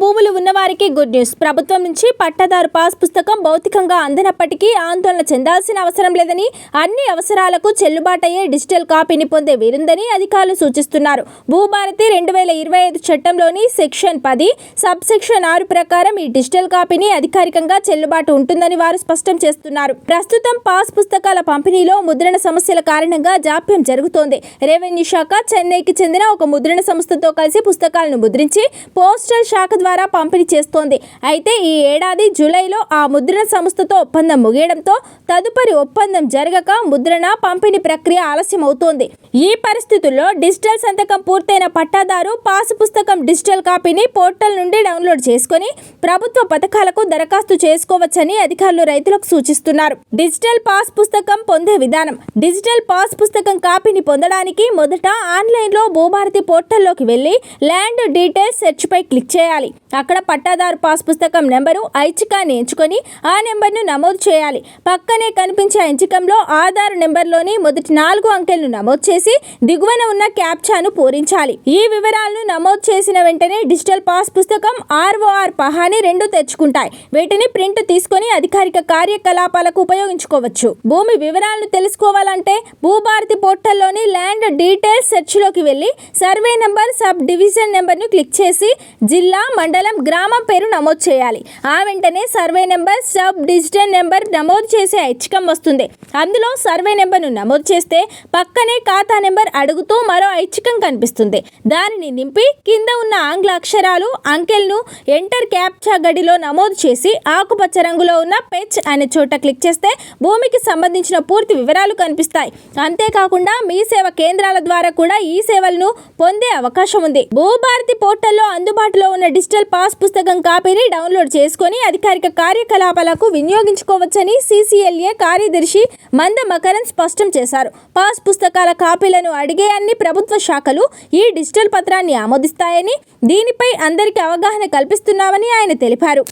భూములు ఉన్నవారికి good news ప్రభుత్వం నుంచి పట్టాదారు పాస్ పుస్తకం భౌతికంగా అందినప్పటికీ ఆందోళన చెందాల్సిన అవసరం లేదని అన్ని అవసరాలకు చెల్లుబాటయ్యే డిజిటల్ కాపీని పొందే వీరుందని అధికారులు సూచిస్తున్నారు. భూభారతి రెండు వేల ఇరవై ఐదు చట్టంలోని సెక్షన్ పది సబ్ సెక్షన్ ఆరు ప్రకారం ఈ డిజిటల్ కాపీని అధికారికంగా చెల్లుబాటు ఉంటుందని వారు స్పష్టం చేస్తున్నారు. ప్రస్తుతం పాస్ పుస్తకాల పంపిణీలో ముద్రణ సమస్యల కారణంగా జాప్యం జరుగుతోంది. రెవెన్యూ శాఖ చెన్నైకి చెందిన ఒక ముద్రణ సంస్థతో కలిసి పుస్తకాలను ముద్రించి పోస్టల్ శాఖ ద్వారా పంపిణీ చేస్తోంది. అయితే ఈ ఏడాది జూలైలో ఆ ముద్రణ సంస్థతో ఒప్పందం ముగియడంతో తదుపరి ఒప్పందం జరగక ముద్రణ పంపిణీ ప్రక్రియ ఆలస్యం అవుతోంది ఈ పరిస్థితుల్లో డిజిటల్ సంతకం పూర్తయిన పట్టాదారు పాసు పుస్తకం డిజిటల్ కాపీని పోర్టల్ నుండి డౌన్లోడ్ చేసుకొని ప్రభుత్వ పథకాలకు దరఖాస్తు చేసుకోవచ్చని అధికారులు రైతులకు సూచిస్తున్నారు. డిజిటల్ పాస్ పుస్తకం పొందే విధానం. డిజిటల్ పాస్ పుస్తకం కాపీని పొందడానికి మొదట ఆన్లైన్లో భూభారతి పోర్టల్లోకి వెళ్ళి ల్యాండ్ డీటెయిల్స్ సెర్చ్పై క్లిక్ చేయాలి. అక్కడ పట్టాదారు పాస్ పుస్తకం నెంబరు ఐచ్ఛికాన్ని ఎంచుకొని ఆ నెంబర్ను నమోదు చేయాలి. పక్కనే కనిపించే ఎంచికంలో ఆధార్ నెంబర్లోని మొదటి నాలుగు అంకెలను నమోదు చేసి దిగువన ఉన్న క్యాప్చాను పూరించాలి. ఈ వివరాలను నమోదు చేసిన వెంటనే డిజిటల్ పాస్ పుస్తకం ఆర్ఓఆర్ పహాని రెండు తెచ్చుకుంటాయి. వీటిని ప్రింట్ తీసుకొని అధికారిక కార్యకలాపాలకు ఉపయోగించుకోవచ్చు. భూమి వివరాలను తెలుసుకోవాలంటే భూభారతి పోర్టల్లోని ల్యాండ్ డీటెయిల్స్ సెర్చ్లోకి వెళ్ళి సర్వే నెంబర్ సబ్ డివిజన్ నెంబర్ను క్లిక్ చేసి జిల్లా మండలం గ్రామం పేరు నమోదు చేయాలి. ఆ వెంటనే survey number sub digital number నమోదు చేసే ఐచ్ఛికం వస్తుంది. అందులో సర్వే నెంబర్ను నమోదు చేస్తే పక్కనే ఖాతా నెంబర్ అడుగుతూ మరో ఐచ్ఛికం కనిపిస్తుంది. దానిని నింపి కింద ఉన్న ఆంగ్ల అక్షరాలు అంకెల్ను ఎంటర్ క్యాప్చా గడిలో నమోదు చేసి ఆకుపచ్చ రంగులో ఉన్న పెచ్ అనే చోట క్లిక్ చేస్తే భూమికి సంబంధించిన పూర్తి వివరాలు కనిపిస్తాయి. అంతేకాకుండా మీ సేవ కేంద్రాల ద్వారా కూడా ఈ సేవలను పొందే అవకాశం ఉంది. భూభారతి పోర్టల్లో అందుబాటులో ఉన్న డిజిటల్ పాస్ పుస్తకం కాపీని డౌన్లోడ్ చేసుకొని అధికారిక కార్యకలాపాలకు వినియోగించుకోవచ్చని సీసీఎల్ఏ కార్యదర్శి మంద మకరన్ స్పష్టం చేశారు. పాస్ పుస్తకాల కాపీలను అడిగే అన్ని ప్రభుత్వ శాఖలు ఈ డిజిటల్ పత్రాన్ని ఆమోదిస్తాయని దీనిపై అందరికీ అవగాహన కల్పిస్తున్నామని ఆయన తెలిపారు.